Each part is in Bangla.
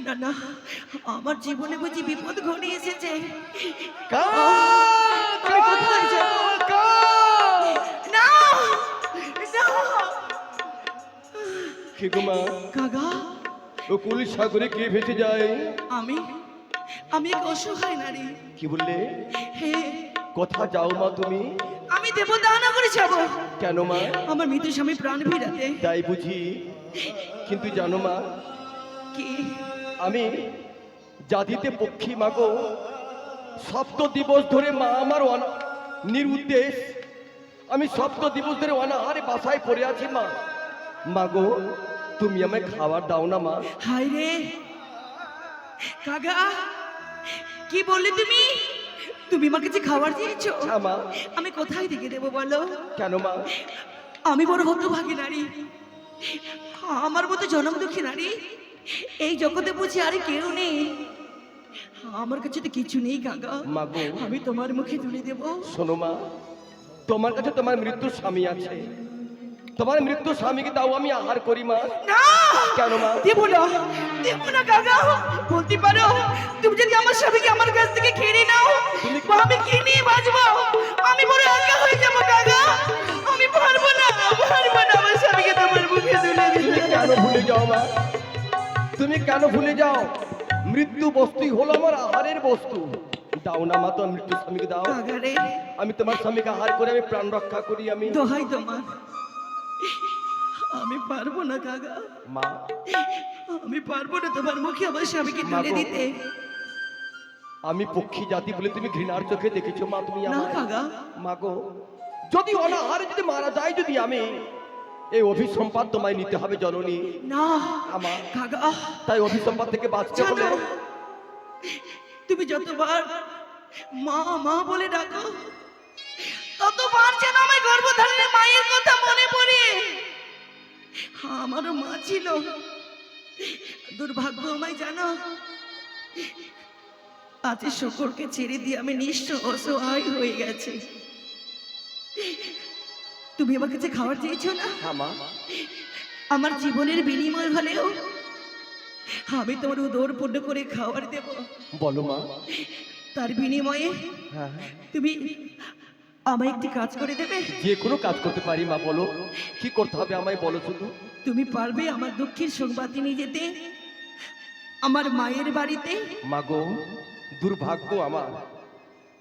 না না আমার জীবনে বুঝি বিপদ ঘটে এসেছে! আমি কোথায় যাব? না না। কি কাকা? কুল সাগরে কে ভেসে যায়? আমি আমি এক অসহায় নারী। কি বললে? হে কোথা যাও মা তুমি। আমি দেবদানা করে যাব। কেন মা? আমার মৃত স্বামী প্রাণ ফিরাতে। তাই বুঝি। কিন্তু জানো মা কি? আমি জাতিতে পক্ষী মাগো। সপ্ত দিবস ধরে মা আমার নিরুদ্দেশ। আমি সপ্ত দিবস ধরে অনাহারে বাসায় পড়ে আছি মা। মাগো তুমি আমায় খাবার দাও না মা। হায় রে। কাকা কি বললে তুমি? তুমি আমাকে যে খাবার দিয়েছ হ্যাঁ মা। আমি কোথায় থেকে দেবো বলো? কেন মা? আমি বড় হতভাগী নারী। আমার মতো জনম দুঃখী নারী এই জগতে বুঝি আরে কেউ নেই। আমার কাছে তো কিছু নেই কাকা। মাগো আমি তোমার মুখে তুলে দেব। শোনো মা তোমার কাছে তোমার মৃত্যুর স্বামী আছে। তোমার মৃত্যুর স্বামীকে দাও আমি আহার করি মা। না! কেন মা? দেব না দেব না কাকা। বলতে পারো তুমি যদি আমার স্বামীকে আমার কাছ থেকে কেড়ে নাও আমি কি নিয়ে বাঁচবো? আমি বড় একা হয়ে যাব কাকা। আমি পারব না পারব না আমার স্বামীকে তোমার মুখে তুলে দিলে কেন ভুলে যাও মা? তুমি কেন ভুলে যাও? মৃত্যু বস্তুই হলো আমার আহারের বস্তু। দাও না মা তো মৃত্যু স্বামীকে দাও। আমি তোমার স্বামীকে আহার করে আমি প্রাণ রক্ষা করি আমি দোহাই তোমার আমি পারব না কাকা। মা। আমি পারব না তোমার মুখে আমার স্বামীকে তুলে দিতে। আমি পক্ষী জাতি বলে তুমি ঘৃণার চোখে দেখেছ মা তুমি না আমায় কাকা। মাগো যদি অনাহারে যদি মারা যায় যদি আমি এই অভিসম্পাদ তোমায় নিতে হবে জননী। না আমার কাকা। তাই অভিসম্পাদ থেকে বাঁচতে হলে তুমি যতবার মা মা বলে ডাকো ততবার যেন আমার গর্ভধারণের মায়ের কথা মনে পড়ে। আমারও মা ছিল। দুর্ভাগ্য আমায় জানো আজ শকরকে ছেড়ে দিয়ে আমি নিঃস্ব অসহায় হয়ে গেছে। তুমি আমার কাছে খাবার চেয়েছো না হ্যাঁ আমার জীবনের বিনিময় হলেও আমি তোমার উদর পূর্ণ করে খাবার দেব। বলো মা। তার বিনিময়ে হ্যাঁ হ্যাঁ। তুমি আমায় একটি কাজ করে দেবে? যে কোনো কাজ করতে পারি মা বলো। কি করতে হবে আমায় বলো শুধু। তুমি পারবে আমার দুঃখের সংবাদ নিয়ে যেতে আমার মায়ের বাড়িতে? মাগো দুর্ভাগ্য আমার।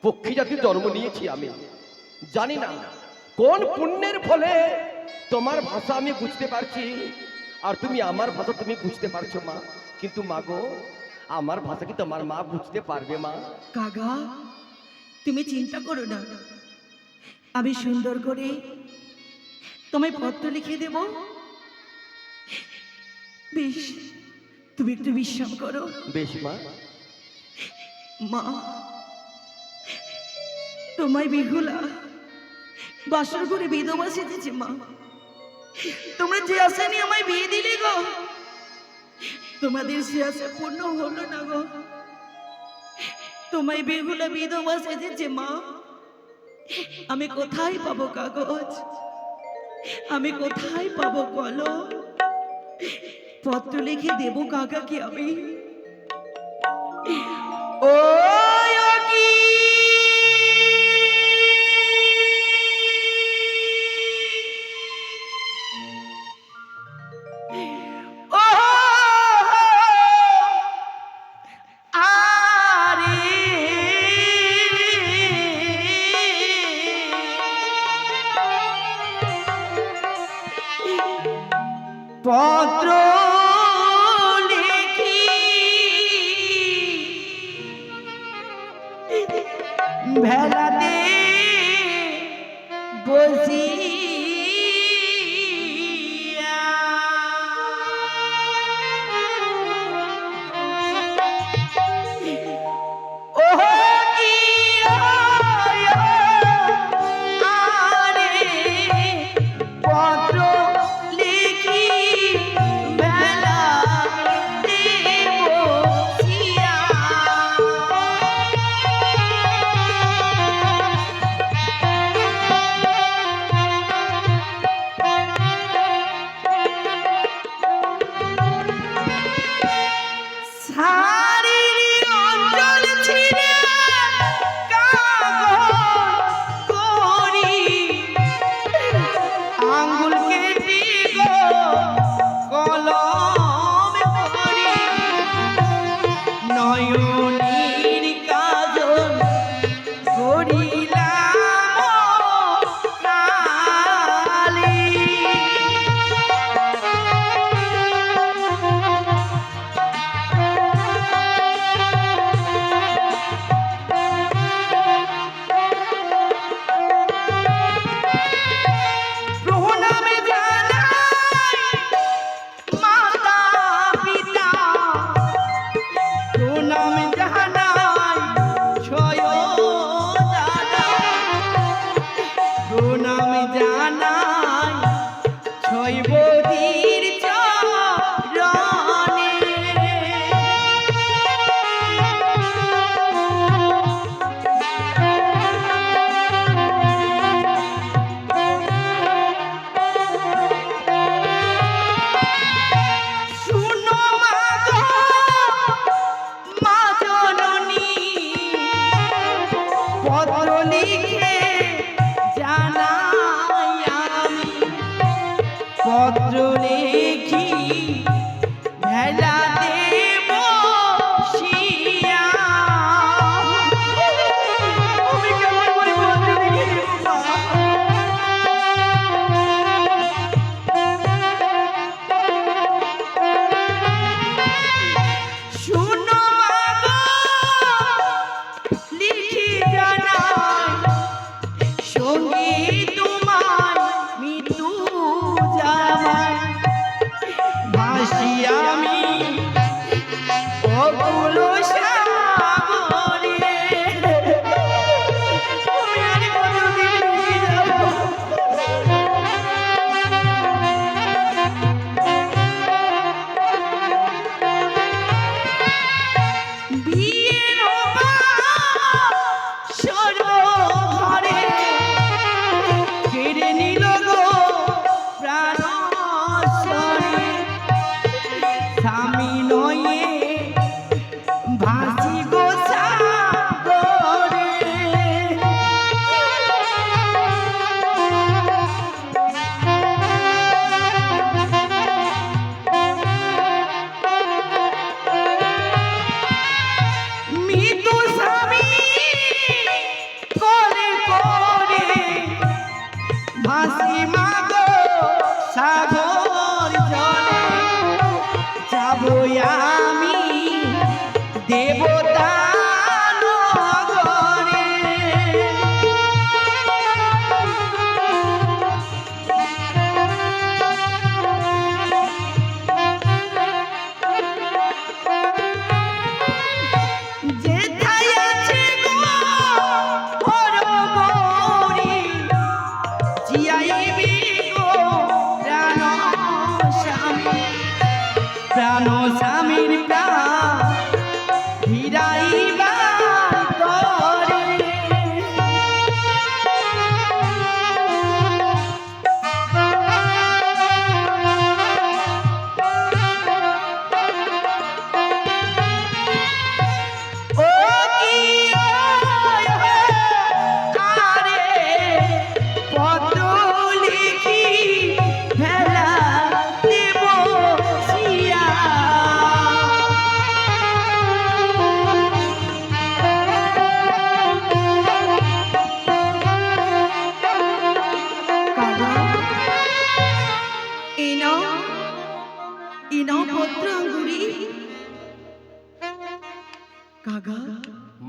পক্ষী জাতির জন্ম নিয়েছি আমি। জানি না কোন পুণ্যের ফলে তোমার ভাষা আমি বুঝতে পারছি? আর তুমি আমার ভাষা তুমি বুঝতে পারছ মা। কিন্তু মা গো আমার ভাষা কি তোমার মা বুঝতে পারবে মা? কাগা তুমি চিন্তা করো না। আমি সুন্দর করে তোমায় পত্র লিখে দেব। বেশ তুমি একটু বিশ্রাম করো। বেশ মা। মা তোমায় বিহুলা বাসর করে বিধবা সেজেছে, মা। তোমরা যে আশা নিয়ে আমায় বিয়ে দিলে গো, তোমাদের সে আশা পূর্ণ হলো না গো। তোমায় বেহুলা বিধবা সেজেছে, মা। আমি কোথায় পাবো কাগজ? আমি কোথায় পাবো কলম? পত্র লিখে দেবো কাকাকে আমি। ও পত্র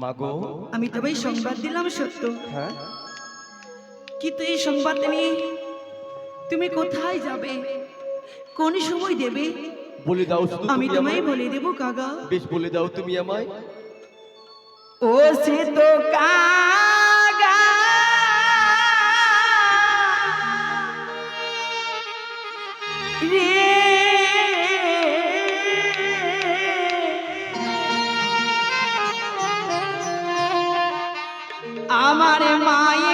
মাগো। আমি এই সংবাদ দিলাম সত্য। হ্যাঁ? কিন্তু এই সংবাদ নিয়ে তুমি কোথায় যাবে? কোন সময় দেবে? বলে দাও আমি তোমায় বলে দেব কাগা বেশ বলে দাও তুমি আমায়। ও সে তো কাগা রে আমার মায়ের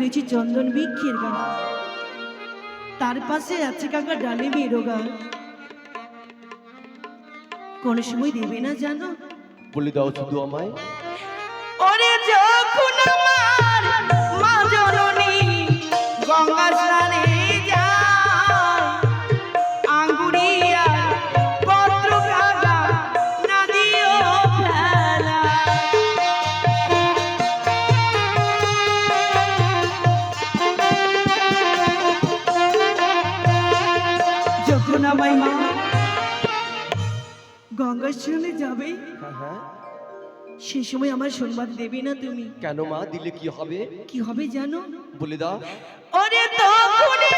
রয়েছে চন্দন বৃক্ষের গাছ। তার পাশে আছে কাকা ডালে মেরোগা কোন সময় দেবে না জানো? বলে দাও শুধু আমায়। ওরে যখন আমার গঙ্গার যাবে? হ্যাঁ হ্যাঁ। সে সময় আমার সংবাদ দেবে না তুমি। কেন মা দিলে কি হবে? কি হবে জানো? বলে দাও। ওরে তখনই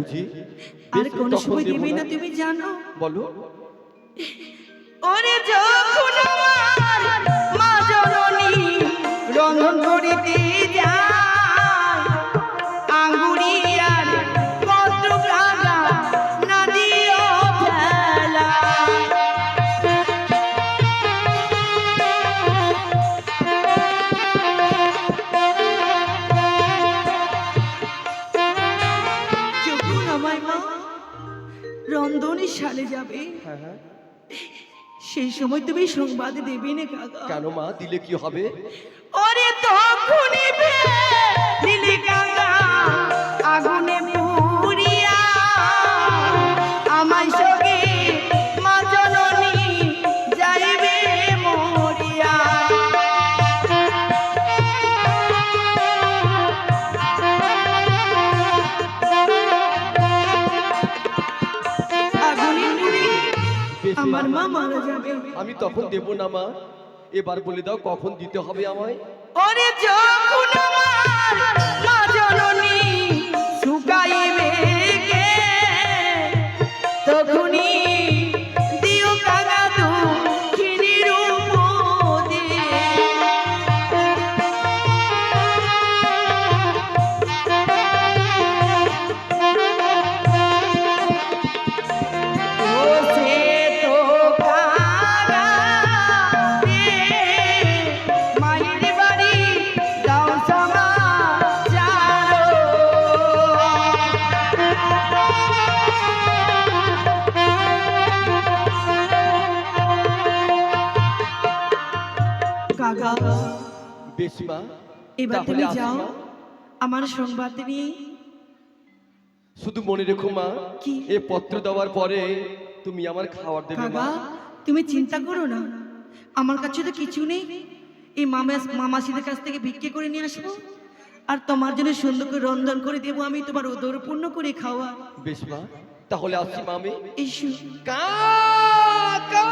বুঝি? আর কোন সময় দেবো না। না তুমি জানো? বলো। ওরে যখন আমার মা জননী রন্ধন করিতে যায় আমার মা রন্ধনে সালে যাবে। হ্যাঁ হ্যাঁ। সেই সময় তুমি সংবাদ দেবে না কাকা। কেন মা দিলে কি হবে? ওরে তখনই দিলে কাকা আগুনে মা। মারা যাবে আমি তখন দেব না মা এবার বলে দাও কখন দিতে হবে আমায় ওরে যখন আমার বেশ মা এবার তুমি যাও আমার সংবাদ নিয়ে শুধু মনে রেখো মা কি? এ পত্র দেওয়ার পরে তুমি আমার খাবার দেবে মা। তুমি চিন্তা করো না। আমার কাছে তো কিছু নেই। এই মামা মামাসিদের কাছ থেকে ভিক্ষে করে নিয়ে আসব। আর তোমার জন্য সুন্দর করে রন্ধন করে দেবো আমি তোমার উদর পূর্ণ করে খাওয়া। বেশ মা তাহলে আসছি মা আমি। এসো। কাকা!